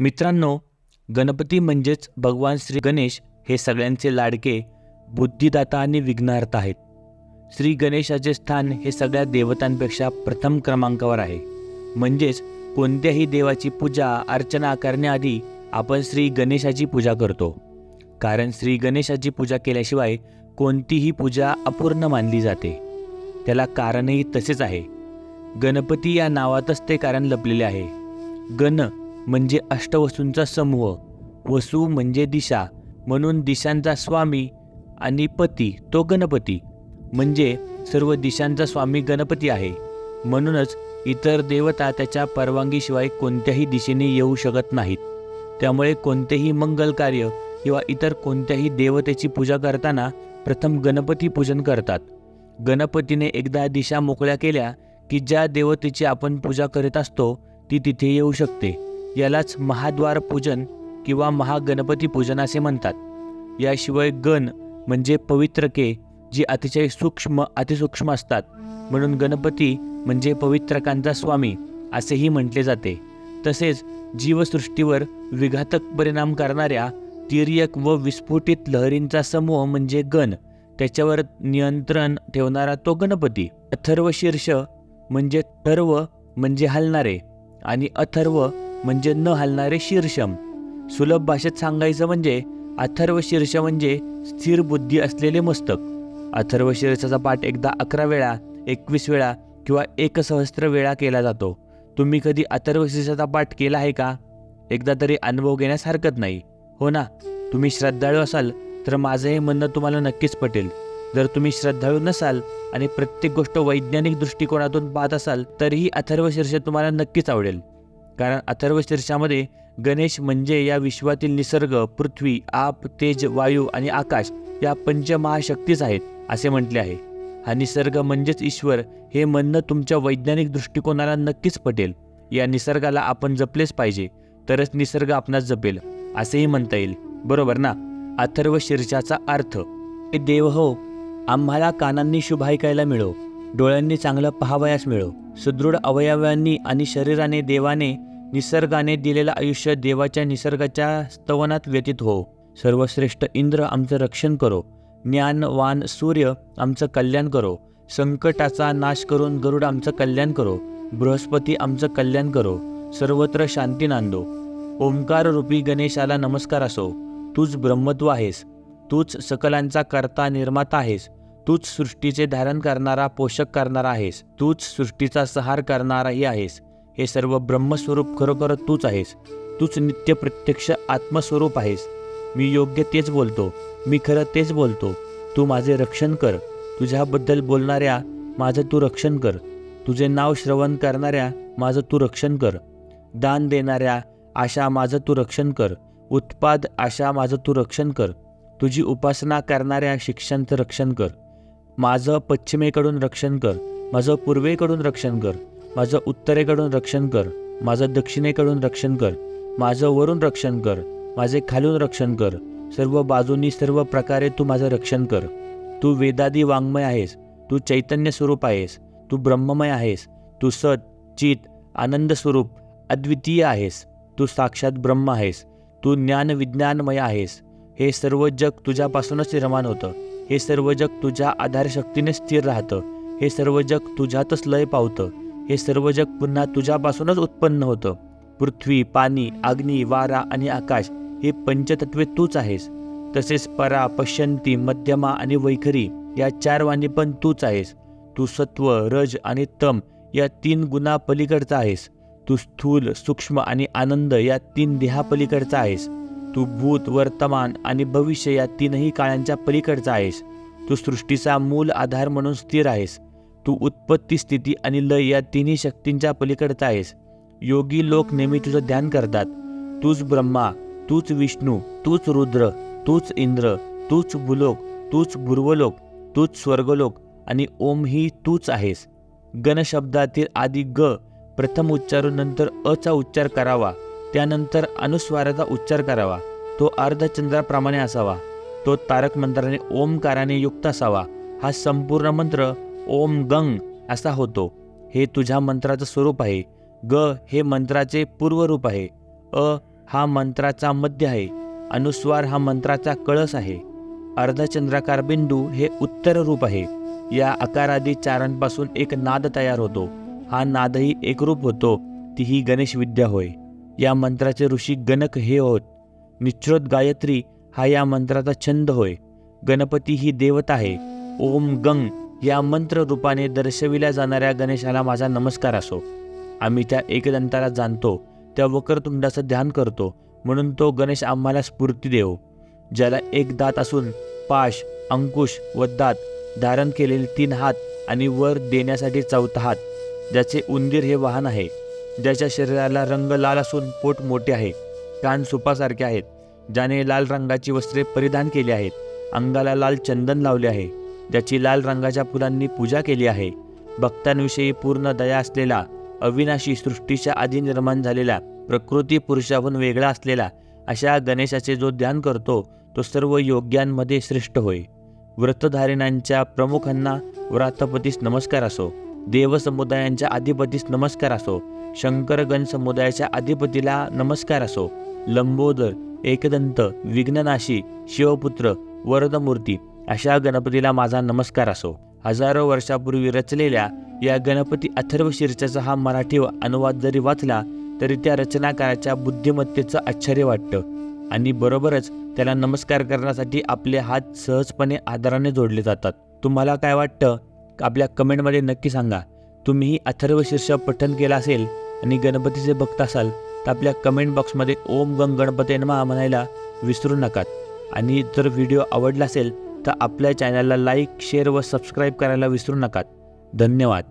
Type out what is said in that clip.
मित्रांनो गणपती म्हणजेच भगवान श्री गणेश हे सगळ्यांचे लाडके बुद्धिदाता आणि विघ्नहर्ता आहेत. श्री गणेशाचे स्थान हे सगळ्या देवतांपेक्षा प्रथम क्रमांकावर आहे. म्हणजेच कोणत्याही देवाची पूजा अर्चना करण्याआधी आपण श्री गणेशाची पूजा करतो. कारण श्री गणेशाची पूजा केल्याशिवाय कोणतीही पूजा अपूर्ण मानली जाते. त्याला कारणही तसेच आहे. गणपती या नावातच ते कारण लपलेले आहे. गण म्हणजे अष्टवसूंचा समूह वसू म्हणजे दिशा म्हणून दिशांचा स्वामी आणि पती तो गणपती. म्हणजे सर्व दिशांचा स्वामी गणपती आहे. म्हणूनच इतर देवता त्याच्या परवानगीशिवाय कोणत्याही दिशेने येऊ शकत नाहीत. त्यामुळे कोणतेही मंगल कार्य किंवा इतर कोणत्याही देवतेची पूजा करताना प्रथम गणपती पूजन करतात. गणपतीने एकदा दिशा मोकळ्या केल्या की ज्या देवतेची आपण पूजा करीत असतो ती तिथे येऊ शकते. यालाच महाद्वार पूजन किंवा महागणपती पूजन असे म्हणतात. याशिवाय गण म्हणजे पवित्रके जी अतिशय सूक्ष्म अतिसूक्ष्म असतात. म्हणून गणपती म्हणजे पवित्रकांचा स्वामी असेही म्हटले जाते. तसेच जीवसृष्टीवर विघातक परिणाम करणाऱ्या तिर्यक व विस्फोटित लहरींचा समूह म्हणजे गण. त्याच्यावर नियंत्रण ठेवणारा तो गणपती. अथर्व शीर्ष म्हणजे ठर्व म्हणजे हलणारे आणि अथर्व म्हणजे न हलणारे शीर्षम. सुलभ भाषेत सांगायचं म्हणजे अथर्व शीर्ष म्हणजे स्थिर बुद्धी असलेले मस्तक. अथर्व शीर्षाचा पाठ एकदा अकरा वेळा एकवीस वेळा किंवा एकसहस्त्र वेळा केला जातो. तुम्ही कधी अथर्व शीर्षाचा पाठ केला आहे का? एकदा तरी अनुभव घेण्यास हरकत नाही. हो ना तुम्ही श्रद्धाळू असाल तर माझं हे म्हणणं तुम्हाला नक्कीच पटेल. जर तुम्ही श्रद्धाळू नसाल आणि प्रत्येक गोष्ट वैज्ञानिक दृष्टिकोनातून पाहत असाल तरीही अथर्व शीर्ष तुम्हाला नक्कीच आवडेल. कारण अथर्व शीर्षामध्ये गणेश म्हणजे या विश्वातील निसर्ग पृथ्वी आप तेज वायू आणि आकाश या पंचमहाशक्तीच आहेत असे म्हटले आहे. हा निसर्ग म्हणजेच ईश्वर हे म्हणणं तुमच्या वैज्ञानिक दृष्टिकोनाला नक्कीच पटेल. या निसर्गाला आपण जपलेच पाहिजे तरच निसर्ग आपणास जपेल असेही म्हणता येईल. बरोबर ना? अथर्व शीर्षाचा अर्थ हे देव हो आम्हाला कानांनी शुभ ऐकायला मिळो डोळ्यांनी चांगलं पहावयास मिळो सुदृढ अवयवांनी आणि शरीराने देवाने निसर्गाने दिलेलं आयुष्य देवाच्या निसर्गाच्या स्तवनात व्यतीत हो. सर्वश्रेष्ठ इंद्र आमचं रक्षण करो. ज्ञानवान सूर्य आमचं कल्याण करो. संकटाचा नाश करून गरुड आमचं कल्याण करो. बृहस्पती आमचं कल्याण करो. सर्वत्र शांती नांदो. ओंकार रूपी गणेशाला नमस्कार असो. तूच ब्रह्मत्व आहेस. तूच सकलांचा कर्ता निर्माता आहेस. तूच सृष्टीचे धारण करणारा पोषक करणारा आहेस. तूच सृष्टीचा सहार करणाराही आहेस. हे सर्व ब्रह्मस्वरूप खरोखर तूच आहेस. तूच नित्य प्रत्यक्ष आत्मस्वरूप आहेस. मी योग्य तेच बोलतो. मी खरं तेच बोलतो. तू माझे रक्षण कर. तुझ्याबद्दल बोलणाऱ्या माझं तू रक्षण कर. तुझे नाव श्रवण करणाऱ्या माझं तू रक्षण कर. दान देणाऱ्या आशा माझं तू रक्षण कर. उत्पाद आशा माझं तू रक्षण कर. तुझी उपासना करणाऱ्या शिक्षांचं रक्षण कर. माझं पश्चिमेकडून रक्षण कर. माझं पूर्वेकडून रक्षण कर. माझं उत्तरेकडून रक्षण कर माझं दक्षिणेकडून रक्षण कर माझं वरून रक्षण कर माझे खालून रक्षण कर. सर्व बाजूंनी सर्व प्रकारे तू माझं रक्षण कर. तू वेदादी वाङ्मय आहेस तू चैतन्य स्वरूप आहेस तू ब्रह्ममय आहेस तू सत चित आनंद स्वरूप अद्वितीय आहेस तू साक्षात ब्रह्म आहेस तू ज्ञान विज्ञानमय आहेस. हे सर्व जग तुझ्यापासूनच निर्माण होतं. हे सर्व जग तुझ्या आधारशक्तीने स्थिर राहतं. हे सर्व जग तुझ्यातच लय पावतं. हे सर्व जग पुन्हा तुझ्यापासूनच उत्पन्न होतं. पृथ्वी पाणी अग्नी वारा आणि आकाश हे पंचतत्वे तूच आहेस. तसेच परा पश्यंती मध्यमा आणि वैखरी या चार वाणी पण तूच आहेस. तू सत्व रज आणि तम या तीन गुणा पलीकडचा आहेस. तू स्थूल सूक्ष्म आणि आनंद या तीन देहापलीकडचा आहेस. तू भूत वर्तमान आणि भविष्य या तीनही काळांच्या पलीकडचा आहेस. तू सृष्टीचा मूल आधार म्हणून स्थिर आहेस. तू उत्पत्ती स्थिती आणि लय या तिन्ही शक्तींच्या पलीकडचा आहेस. योगी लोक नेहमी तुझं ध्यान करतात. तूच ब्रह्मा तूच विष्णू तूच रुद्र तूच इंद्र तूच भूलोक तूच भूर्वलोक तूच स्वर्गलोक आणि ओम ही तूच आहेस. गण शब्दातील आधी ग प्रथम उच्चारून नंतर अचा उच्चार करावा. त्यानंतर अनुस्वाराचा उच्चार करावा. तो अर्धचंद्राप्रमाणे असावा. तो तारक मंत्राने ओमकाराने युक्त असावा. हा संपूर्ण मंत्र ओम गंग असा होतो. हे तुझ्या मंत्राचं स्वरूप आहे. ग हे मंत्राचे पूर्वरूप आहे. अ हा मंत्राचा मध्य आहे. अनुस्वार हा मंत्राचा कळस आहे. अर्धचंद्राकार बिंदू हे उत्तर रूप आहे. या आकारादी चारांपासून एक नाद तयार होतो. हा नादही एकरूप होतो. ती ही गणेश विद्या होय. या मंत्राचे ऋषी गणक हे होत. निश्रोत गायत्री हा या मंत्राचा छंद होय. गणपती ही देवता आहे. ओम गंग या मंत्र रूपाने दर्शविल्या जाणाऱ्या गणेशाला माझा नमस्कार असो. आम्ही त्या एकदंताला जाणतो त्या वक्रतुंडाचं ध्यान करतो म्हणून तो गणेश आम्हाला स्फूर्ती देव. ज्याला एक दात असून पाश अंकुश व दात धारण केलेले तीन हात आणि वर देण्यासाठी चौथा हात ज्याचे उंदीर हे वाहन आहे. ज्याच्या शरीराला रंग लाल असून पोट मोठे आहे कान सुपासारखे आहेत ज्याने लाल रंगाची वस्त्रे परिधान केली आहेत अंगाला लाल चंदन लावले आहे. ज्याची लाल रंगाच्या फुलांनी पूजा केली आहे. भक्तांविषयी पूर्ण दया असलेला अविनाशी सृष्टीच्या आधी निर्माण झालेला प्रकृती पुरुषाहून वेगळा असलेला अशा गणेशाचे जो ध्यान करतो तो सर्व योग्यांमध्ये श्रेष्ठ होय. व्रतधारिणांच्या प्रमुखांना व्रातपतीस नमस्कार असो देव समुदायांच्या अधिपतीस नमस्कार असो शंकरगण समुदायाच्या अधिपतीला नमस्कार असो. लंबोदर एकदंत विघ्ननाशी शिवपुत्र वरदमूर्ती अशा गणपतीला माझा नमस्कार असो. हजारो वर्षापूर्वी रचलेल्या या गणपती अथर्व शीर्षाचा हा मराठी अनुवाद जरी वाचला तरी त्या रचनाकाराच्या बुद्धिमत्तेचं आश्चर्य वाटतं. आणि बरोबरच त्याला नमस्कार करण्यासाठी आपले हात सहजपणे आदराने जोडले जातात. तुम्हाला काय वाटतं? आपल्या कमेंटमध्ये नक्की सांगा. तुम्हीही अथर्व शीर्ष पठन केलं असेल आणि गणपतीचे भक्त असाल तर आपल्या कमेंट बॉक्समध्ये ओम गंग गणपती नमः म्हणायला विसरू नका. आणि जर व्हिडिओ आवडला असेल तर आपल्या चॅनलला लाईक शेअर व सबस्क्राईब करायला विसरू नका. धन्यवाद.